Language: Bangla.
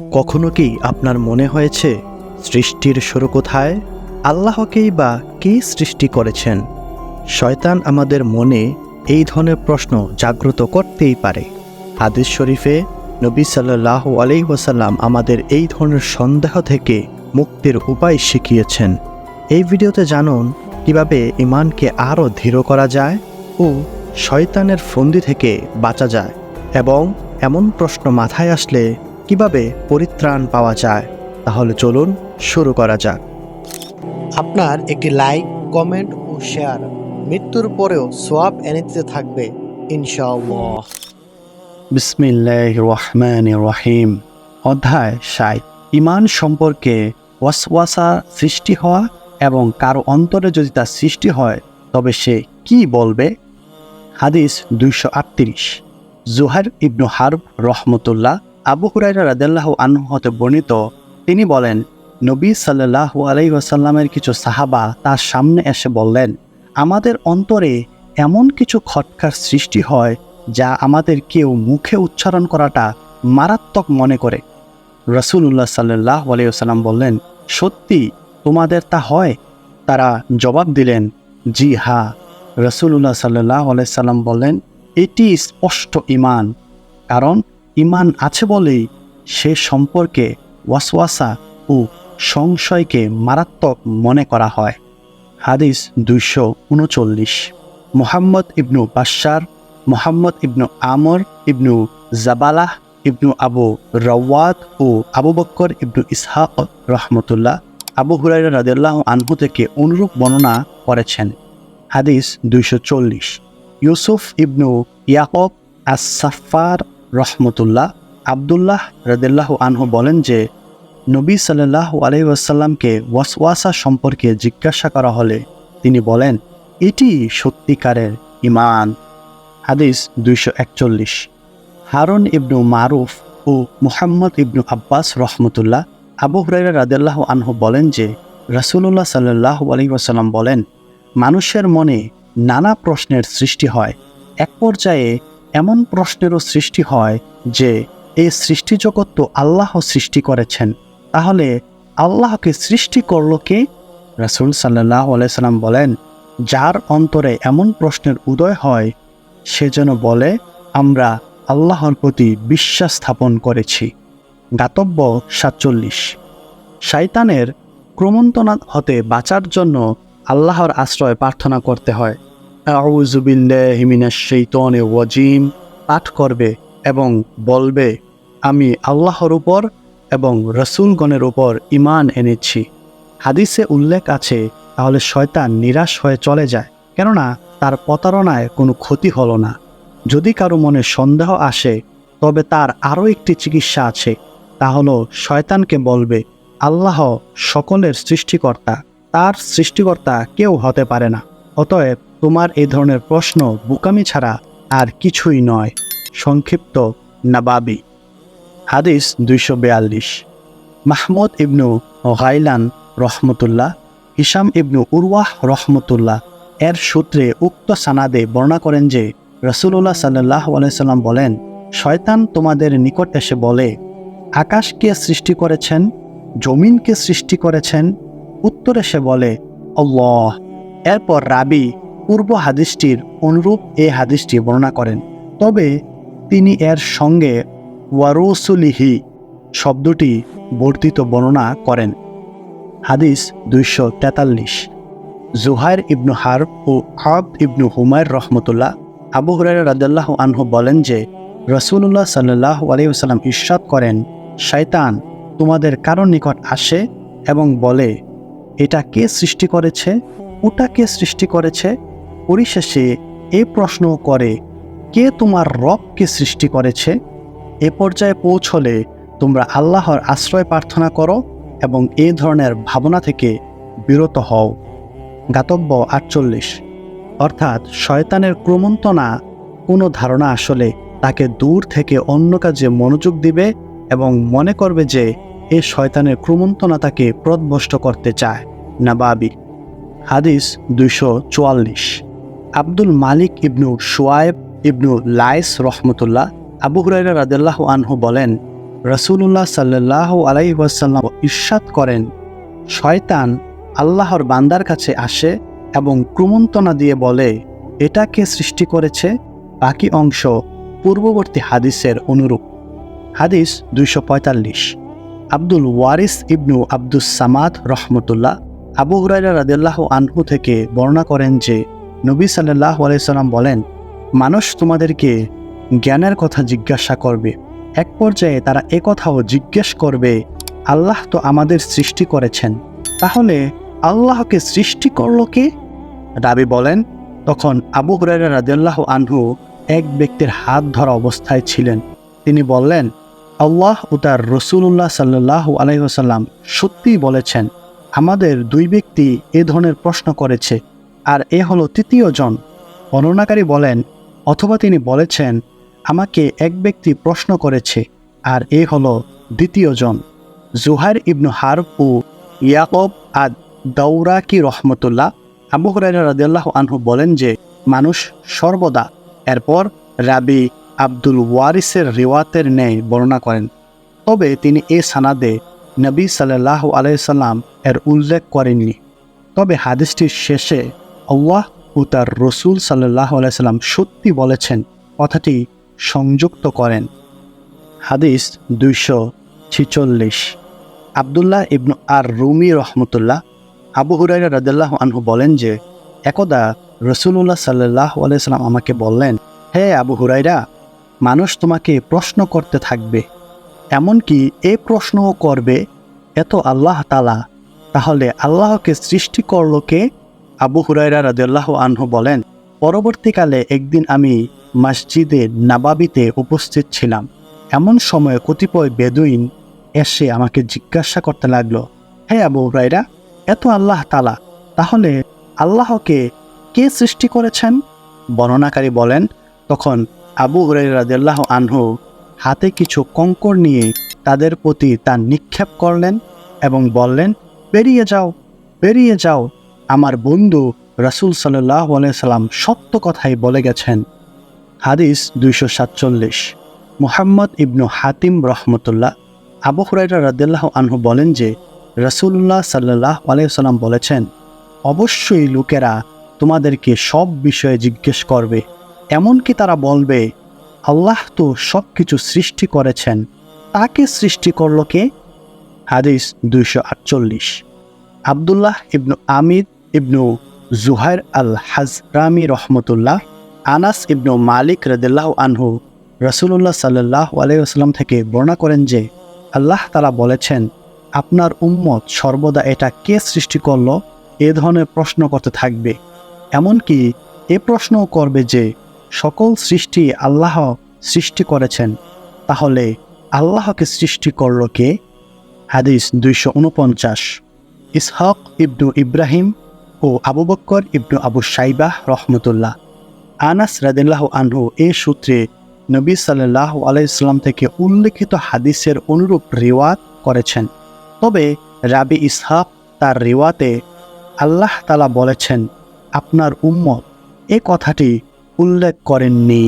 কখনো কি আপনার মনে হয়েছে সৃষ্টির শুরু কোথায়? আল্লাহকেই বা কে সৃষ্টি করেছেন? শয়তান আমাদের মনে এই ধরনের প্রশ্ন জাগ্রত করতেই পারে। হাদিস শরীফে নবী সাল্লাহ আলি ওসাল্লাম আমাদের এই ধরনের সন্দেহ থেকে মুক্তির উপায় শিখিয়েছেন। এই ভিডিওতে জানুন, কীভাবে ইমানকে আরও দৃঢ় করা যায় ও শয়তানের ফন্দি থেকে বাঁচা যায় এবং এমন প্রশ্ন মাথায় আসলে কীভাবে পরিত্রাণ পাওয়া যায় তাহলে চলুন শুরু করা যাক। আপনার একটি লাইক কমেন্ট ও শেয়ার। মৃত্যুর পরেও সোয়াব এনে দিতে থাকবে ইনশাআল্লাহ। বিসমিল্লাহ রহমান রহিম। অধ্যায় ষাট। ইমান সম্পর্কে ওয়াসওয়াসা সৃষ্টি হওয়া এবং কারও অন্তরে যদি তার সৃষ্টি হয় তবে সে কি বলবে? হাদিস দুইশো আটত্রিশ। জুহার ইবনু হারব রহমতুল্লাহ আবু হুরাইরা রাদেল্লাহ আনহু হতে বর্ণিত, তিনি বলেন, নবী সাল্লাহ আলাই কিছু সাহাবা তার সামনে এসে বললেন, আমাদের অন্তরে এমন কিছু খটকার সৃষ্টি হয় যা আমাদের কেউ মুখে উচ্চারণ করাটা মারাত্মক মনে করে। রসুল্লাহ সাল্লাহ আলাইসাল্লাম বললেন, সত্যি তোমাদের তা হয়? তারা জবাব দিলেন, জি হা। রসুল্লাহ সাল্লাহ আলাইসাল্লাম বললেন, এটি স্পষ্ট ইমান কারণ ইমান আছে বলেই সে সম্পর্কে ওয়াসওয়াসা ও সংশয়কে মারাত্মক মনে করা হয়। হাদিস দুইশো উনচল্লিশ। মোহাম্মদ ইবনু বাশার মোহাম্মদ ইবনু আমর, ইবনু জাবালাহ, ইবনু আবু রওয়াত ও আবু বক্কর ইবনু ইসহাক রহমতুল্লাহ আবু হুরাইরা রাদিয়াল্লাহু আনহু থেকে অনুরূপ বর্ণনা করেছেন। হাদিস দুইশো চল্লিশ। ইউসুফ ইবনু ইয়াকব আসাফার রহমতুল্লাহ আবদুল্লাহ রদিল্লাহ আনহু বলেন যে, নবী সাল্লাহ আলহিউসাল্লামকে ওয়াসওয়াসা সম্পর্কে জিজ্ঞাসা করা হলে তিনি বলেন, এটি সত্যিকারের ইমান হাদিস দুইশো একচল্লিশ। হারুন ইবনু মারুফ ও মুহাম্মদ ইবনু আব্বাস রহমতুল্লাহ আবু হুরাইরা রাদিল্লাহ আনহু বলেন যে রাসুল্লাহ সাল্লাহ আলী বলেন, মানুষের মনে নানা প্রশ্নের সৃষ্টি হয়। এক পর্যায়ে এমন প্রশ্নেরও সৃষ্টি হয় যে, এই সৃষ্টি জগৎ তো আল্লাহ সৃষ্টি করেছেন। তাহলে আল্লাহকে সৃষ্টি করল কে? রাসুল সাল্লাহ আলাইসাল্লাম বলেন, যার অন্তরে এমন প্রশ্নের উদয় হয়, সে যেন বলে, আমরা আল্লাহর প্রতি বিশ্বাস স্থাপন করেছি। গাতব্য সাতচল্লিশ। শয়তানের ক্রমন্তনা হতে বাঁচার জন্য আল্লাহর আশ্রয় প্রার্থনা করতে হয়। ওয়াজিম পাঠ করবে এবং বলবে, আমি আল্লাহর উপর এবং রসুলগণের উপর ইমান এনেছি। হাদিসে উল্লেখ আছে, তাহলে শয়তান নিরাশ হয়ে চলে যায়, কেননা তার প্রতারণায় কোনো ক্ষতি হলো না। যদি কারও মনে সন্দেহ আসে, তবে তার আরও একটি চিকিৎসা আছে। তা হলো, শয়তানকে বলবে, আল্লাহ সকলের সৃষ্টিকর্তা, তার সৃষ্টিকর্তা কেউ হতে পারে না। অতএব তোমার এই ধরনের প্রশ্ন বুকামি ছাড়া আর কিছুই নয়। সংক্ষিপ্ত নাবাবি। হাদিস দুইশো বেয়াল্লিশ। মাহমুদ ইবনু গাইলান রহমতুল্লাহ হিসাম ইবনু উরওয়াহ রহমতুল্লাহ এর সূত্রে উক্ত সানাদে বর্ণনা করেন যে রসুল্লাহ সাল্লাহ আলাইসাল্লাম বলেন, শয়তান তোমাদের নিকট এসে বলে আকাশকে সৃষ্টি করেছেন জমিনকে সৃষ্টি করেছেন? উত্তরে সে বলে অল্লাহ এরপর রাবি পূর্ব হাদিসটির অনুরূপ এই হাদিসটি বর্ণনা করেন। তবে তিনি এর সঙ্গে ওয়ারুসুলিহি শব্দটি বর্ধিত বর্ণনা করেন। হাদিস দুইশো তেতাল্লিশ। জুহাইর ইবনু হার্ব ও আব ইবনু হুমায়র রহমতুল্লাহ আবু হুরাই রাজাল্লাহ আনহু বলেন যে রসুল্লাহ সাল্লাহ আলিউসাল্লাম ইস্বাদ করেন, শয়তান তোমাদের কারও নিকট আসে এবং বলে, এটা কে সৃষ্টি করেছে? ওটা কে সৃষ্টি করেছে পরিশেষে এ প্রশ্ন করে, কে তোমার রবকে সৃষ্টি করেছে? এ পর্যায়ে পৌঁছলে তোমরা আল্লাহর আশ্রয় প্রার্থনা করো এবং এই ধরনের ভাবনা থেকে বিরত হও। গাতব্য আটচল্লিশ। অর্থাৎ শয়তানের ক্রমন্তনা কোনো ধারণা আসলে তাকে দূর থেকে অন্য কাজে মনোযোগ দিবে এবং মনে করবে যে এ শয়তানের ক্রমন্তনা তাকে প্রদভষ্ট করতে চায়। নাবাবি হাদিস দুইশো চুয়াল্লিশ। Abdul Malik ibnu Shuaib ibnu Lais রহমতুল্লাহ আবু হুরাইরা রাদিল্লাহ আনহু বলেন রসুল্লাহ সাল্লাহ আলাই ওয়াসাল্লাম ইরশাদ করেন, শয়তান আল্লাহর বান্দার কাছে আসে এবং ক্রমন্তনা দিয়ে বলে এটাকে সৃষ্টি করেছে? বাকি অংশ পূর্ববর্তী হাদিসের অনুরূপ। হাদিস দুইশো পঁয়তাল্লিশ। আব্দুল ওয়ারিস ইবনু আব্দুস সামাদ রহমতুল্লাহ আবু হুরাইরা রাদিল্লাহ আনহু থেকে বর্ণনা করেন যে নবী সাল্লাহ আলাইসাল্লাম বলেন, মানুষ তোমাদেরকে জ্ঞানের কথা জিজ্ঞাসা করবে। এক পর্যায়ে তারা একথাও জিজ্ঞেস করবে, আল্লাহ তো আমাদের সৃষ্টি করেছেন। তাহলে আল্লাহকে সৃষ্টি করল কে? রাবি বলেন, তখন আবু হুরাইরা রাদিয়াল্লাহু আনহু এক ব্যক্তির হাত ধরা অবস্থায় ছিলেন। তিনি বললেন, আল্লাহ ও তার রসুল্লাহ সাল্লাহ আলাইসাল্লাম সত্যিই বলেছেন, আমাদের দুই ব্যক্তি এ ধরনের প্রশ্ন করেছে। আর এ হলো তৃতীয় জন। বর্ণনাকারী বলেন, অথবা তিনি বলেছেন, আমাকে এক ব্যক্তি প্রশ্ন করেছে, আর এ হলো দ্বিতীয় জন। জুহার ইবনু হারব ও ইয়াকব আদ দৌরাকি রহমতুল্লাহ আবু হুরাইরা রাদিয়াল্লাহু আনহু বলেন যে, মানুষ সর্বদা এরপর রাবি আব্দুল ওয়ারিসের রিওয়াতের ন্যায় বর্ণনা করেন। তবে তিনি এ সানাদে নবী সাল্লাহ আলাইসাল্লাম এর উল্লেখ করেননি। তবে হাদিসটির শেষে আল্লাহ ও তার রসুল সাল্লাহ আলাইসাল্লাম সত্যি বলেছেন, কথাটি সংযুক্ত করেন। হাদিস দুইশো ছিচল্লিশ। আবদুল্লাহ ইবনু আর রুমি রহমতুল্লাহ আবু হুরাইরা রাদিল্লাহ আনহু বলেন যে, একদা রসুল্লাহ সাল্লাহ আলাইসাল্লাম আমাকে বললেন, হে আবু হুরাইরা মানুষ তোমাকে প্রশ্ন করতে থাকবে। এমনকি এ প্রশ্নও করবে, এত আল্লাহ তালা তাহলে আল্লাহকে সৃষ্টি করল কে? আবু হুরাইরা রাদিয়াল্লাহু আনহু বলেন, পরবর্তীকালে একদিন আমি মসজিদে নাবাবিতে উপস্থিত ছিলাম। এমন সময় কতিপয় বেদুইন এসে আমাকে জিজ্ঞাসা করতে লাগল, হে আবু হুরাইরা এত আল্লাহ তালা তাহলে আল্লাহকে কে সৃষ্টি করেছেন? বর্ণনাকারী বলেন, তখন আবু রাদিয়াল্লাহু আনহু হাতে কিছু কঙ্কর নিয়ে তাদের প্রতি তা নিক্ষেপ করলেন এবং বললেন, বেরিয়ে যাও বেরিয়ে যাও আমার বন্ধু রাসুল সাল্লাহ সাল্লাম সত্য কথাই বলে গেছেন। হাদিস দুইশো সাতচল্লিশ। মুহাম্মদ ইবনু হাতিম রহমতুল্লাহ আবু হুরাইরা রাদিল্লাহ আনহু বলেন যে রসুল্লাহ সাল্লাহ আলাইসাল্লাম বলেছেন, অবশ্যই লোকেরা তোমাদেরকে সব বিষয়ে জিজ্ঞেস করবে। এমনকি তারা বলবে, আল্লাহ তো সব কিছু সৃষ্টি করেছেন। তাকে সৃষ্টি করল কে? হাদিস দুইশো আটচল্লিশ। Abdullah ibnu Amid ibnu Zuhair al Hadrami রহমতুল্লাহ, আনাস ইবনু মালিক রদুল্লাহ আনহু রসুল্লাহ সাল্লাহ আলাইসাল্লাম থেকে বর্ণনা করেন যে, আল্লাহ তালা বলেছেন, আপনার উম্মত সর্বদা এটা কে সৃষ্টি করল? এ ধরনের প্রশ্ন করতে থাকবে। এমনকি এ প্রশ্নও করবে যে, সকল সৃষ্টি আল্লাহ সৃষ্টি করেছেন। তাহলে আল্লাহকে সৃষ্টি করল কে? হাদিস দুইশো উনপঞ্চাশ। ইসহক ইবনু ইব্রাহিম ও আবু বক্কর ইবনু আবু সাইবাহ রহমতুল্লাহ। আনাস রাদিল্লাহ আনহু এ সূত্রে নবী সাল্লাহ আলাইসলাম থেকে উল্লেখিত হাদিসের অনুরূপ রিওয়াত করেছেন। তবে রাবি ইসহাক তার রিওয়াতে আল্লাহ তালা বলেছেন, আপনার উম্মত এ কথাটি উল্লেখ করেননি।